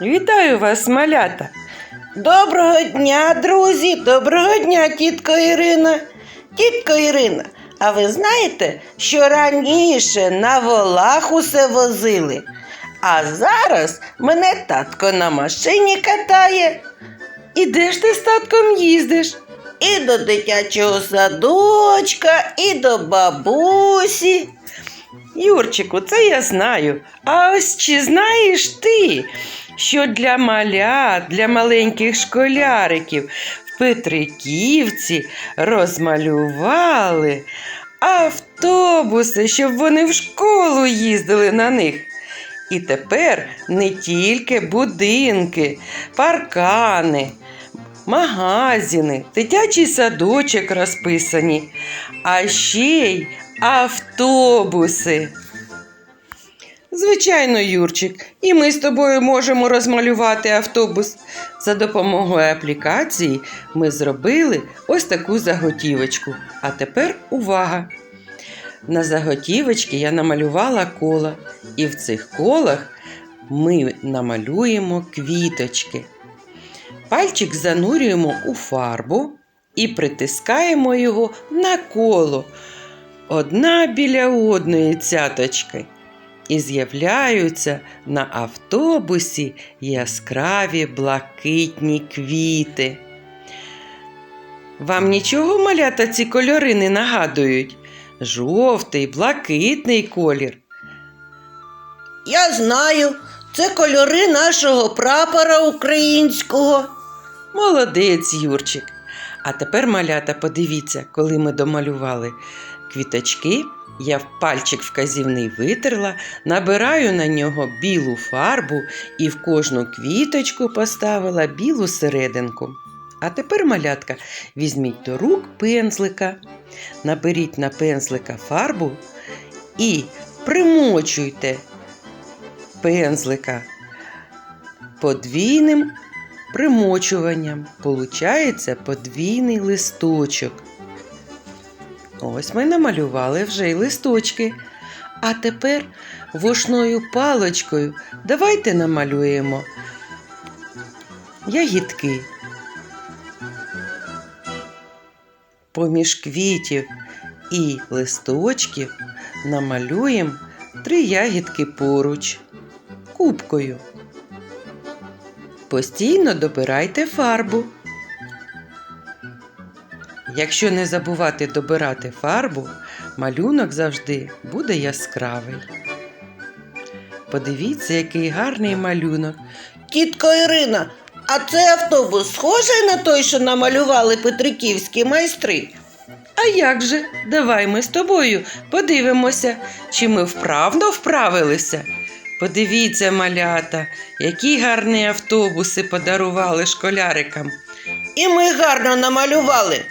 Вітаю вас, малята! Доброго дня, друзі! Доброго дня, тітко Ірина. Тітко Ірина, а ви знаєте, що раніше на волах усе возили, а зараз мене татко на машині катає І де ж ти з татком їздиш? і до дитячого садочка, і до бабусі. Юрчику, це я знаю. А ось чи знаєш ти, що для малят, для маленьких школяриків в Петриківці розмалювали автобуси, щоб вони в школу їздили на них. І тепер не тільки будинки, паркани, магазини, дитячий садочок розписані, а ще й автобуси. Звичайно, Юрчик, і ми з тобою можемо розмалювати автобус. За допомогою аплікації ми зробили ось таку заготівочку. А тепер увага! На заготівочки я намалювала кола, і в цих колах ми намалюємо квіточки. Пальчик занурюємо у фарбу і притискаємо його на коло, одна біля одної цяточки. І з'являються на автобусі яскраві блакитні квіти. Вам нічого малята ці кольори не нагадують? Жовтий, блакитний колір. Я знаю, це кольори нашого прапора українського. Молодець, Юрчик. А тепер, малята, подивіться, коли ми домалювали квіточки, я пальчик вказівний витерла, набираю на нього білу фарбу і в кожну квіточку поставила білу серединку. А тепер, малятка, візьміть до рук пензлика, наберіть на пензлика фарбу і примочуйте пензлика подвійним примочуванням. Получається подвійний листочок. Ось ми намалювали вже й листочки. А тепер вушною паличкою давайте намалюємо ягідки. Поміж квітів і листочків намалюємо три ягідки поруч кубкою. Постійно добирайте фарбу. Якщо не забувати добирати фарбу, малюнок завжди буде яскравий. Подивіться, який гарний малюнок. Тітко Ірина, а цей автобус схожий на той, що намалювали петриківські майстри? А як же? Давай ми з тобою подивимося, чи ми вправно вправилися. Подивіться, малята, які гарні автобуси подарували школярикам. І ми гарно намалювали.